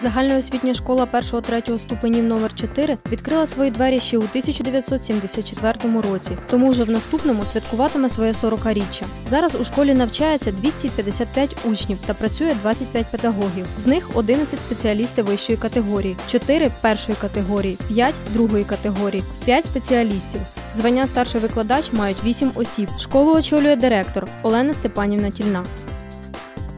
Загальноосвітня школа 1-3 ступенів номер 4 відкрила свої двері ще у 1974 році, тому вже в наступному святкуватиме своє 40-річчя. Зараз у школі навчається 255 учнів та працює 25 педагогів. З них 11 спеціалісти вищої категорії, 4 першої категорії, 5 другої категорії, 5 спеціалістів. Звання старший викладач мають 8 осіб. Школу очолює директор Олена Степанівна Тільна.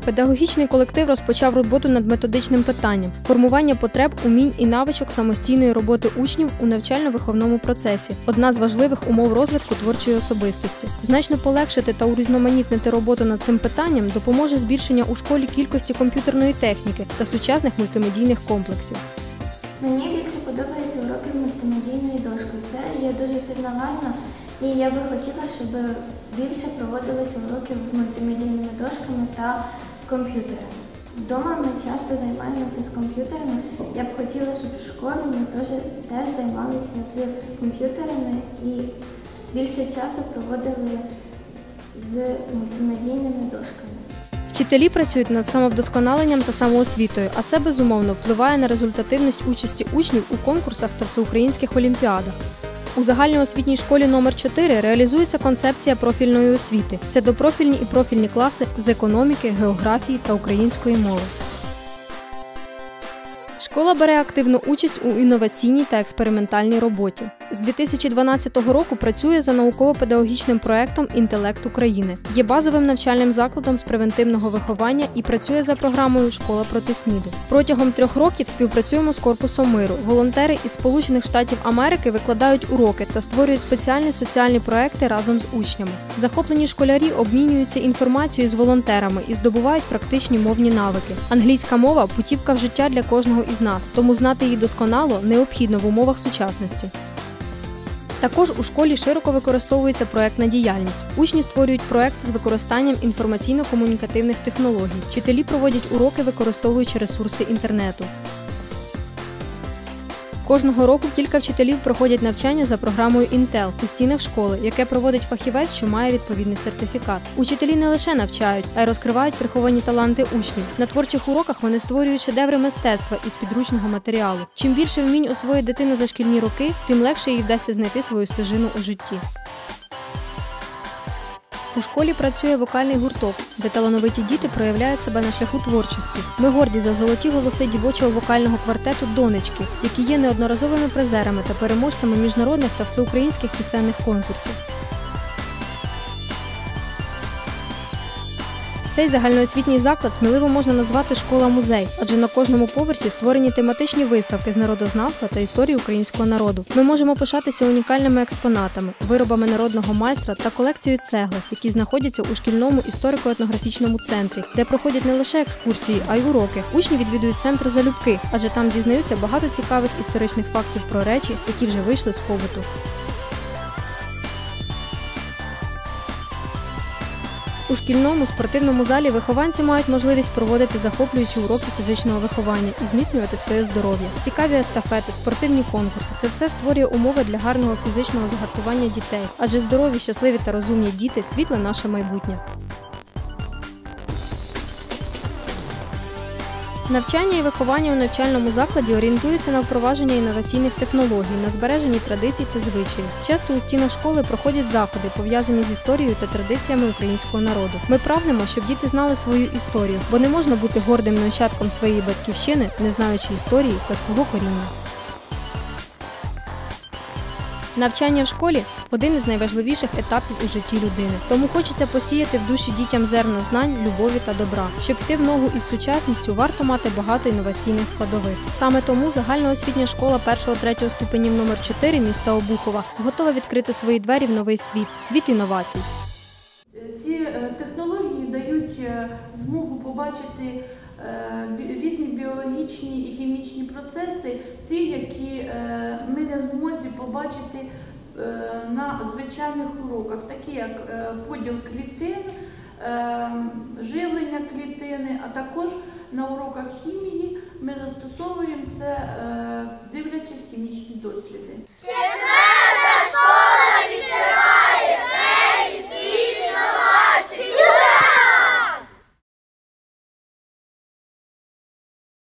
Педагогічний колектив розпочав роботу над методичним питанням формування потреб, умінь і навичок самостійної роботи учнів у навчально-виховному процесі одна з важливих умов розвитку творчої особистості. Значно полегшити та урізноманітнити роботу над цим питанням допоможе збільшення у школі кількості комп'ютерної техніки та сучасних мультимедійних комплексів. Мені більше подобаються уроки мультимедійної дошки. Це є дуже пізнавально, і я би хотіла, щоб більше проводилися уроки мультимедійними дошками та комп'ютерами. Вдома ми часто займаємося з комп'ютерами. Я б хотіла, щоб в школі ми теж, теж займалися з комп'ютерами і більше часу проводили з мультимедійними дошками. Вчителі працюють над самовдосконаленням та самоосвітою, а це безумовно впливає на результативність участі учнів у конкурсах та всеукраїнських олімпіадах. У загальноосвітній школі номер 4 реалізується концепція профільної освіти. Це допрофільні і профільні класи з економіки, географії та української мови. Школа бере активну участь у інноваційній та експериментальній роботі. З 2012 року працює за науково-педагогічним проектом Інтелект України. Є базовим навчальним закладом з превентивного виховання і працює за програмою Школа проти СНІДу. Протягом трьох років співпрацюємо з корпусом миру. Волонтери із Сполучених Штатів Америки викладають уроки та створюють спеціальні соціальні проекти разом з учнями. Захоплені школярі обмінюються інформацією з волонтерами і здобувають практичні мовні навики. Англійська мова путівка в життя для кожного із нас, тому знати її досконало необхідно в умовах сучасності. Також у школі широко використовується проектна діяльність. Учні створюють проект з використанням інформаційно-комунікативних технологій. Вчителі проводять уроки, використовуючи ресурси інтернету. Кожного року кілька вчителів проходять навчання за програмою Intel у стінах школи, яке проводить фахівець, що має відповідний сертифікат. Учителі не лише навчають, а й розкривають приховані таланти учнів. На творчих уроках вони створюють шедеври мистецтва із підручного матеріалу. Чим більше вмінь освоїть дитина за шкільні роки, тим легше їй вдасться знайти свою стежину у житті. У школі працює вокальний гурток, де талановиті діти проявляють себе на шляху творчості. Ми горді за золоті голоси дівочого вокального квартету Донечки, які є неодноразовими призерами та переможцями міжнародних та всеукраїнських пісенних конкурсів. Цей загальноосвітній заклад сміливо можна назвати школа-музей, адже на кожному поверсі створені тематичні виставки з народознавства та історії українського народу. Ми можемо пишатися унікальними експонатами, виробами народного майстра та колекцією цегли, які знаходяться у шкільному історико-етнографічному центрі, де проходять не лише екскурсії, а й уроки. Учні відвідують центр залюбки, адже там дізнаються багато цікавих історичних фактів про речі, які вже вийшли з побуту. У шкільному спортивному залі вихованці мають можливість проводити захоплюючі уроки фізичного виховання і зміцнювати своє здоров'я. Цікаві естафети, спортивні конкурси це все створює умови для гарного фізичного загартування дітей, адже здорові, щасливі та розумні діти світле наше майбутнє. Навчання і виховання у навчальному закладі орієнтуються на впровадження інноваційних технологій, на збереженні традицій та звичаїв. Часто у стінах школи проходять заходи, пов'язані з історією та традиціями українського народу. Ми прагнемо, щоб діти знали свою історію, бо не можна бути гордим нащадком своєї батьківщини, не знаючи історії та свого коріння. Навчання в школі один із найважливіших етапів у житті людини. Тому хочеться посіяти в душі дітям зерна знань, любові та добра. Щоб йти в ногу із сучасністю, варто мати багато інноваційних складових. Саме тому загальноосвітня школа 1-3 ступенів номер 4 міста Обухова готова відкрити свої двері в новий світ світ інновацій. Ці е, технології дають е, змогу побачити е, різні біологічні і хімічні процеси, ті, які е, ми не в змозі побачити е, на звичайних уроках, такі як е, поділ клітин, е, живлення клітини, а також на уроках хімії ми застосовуємо це, дивлячись хімічні досліди.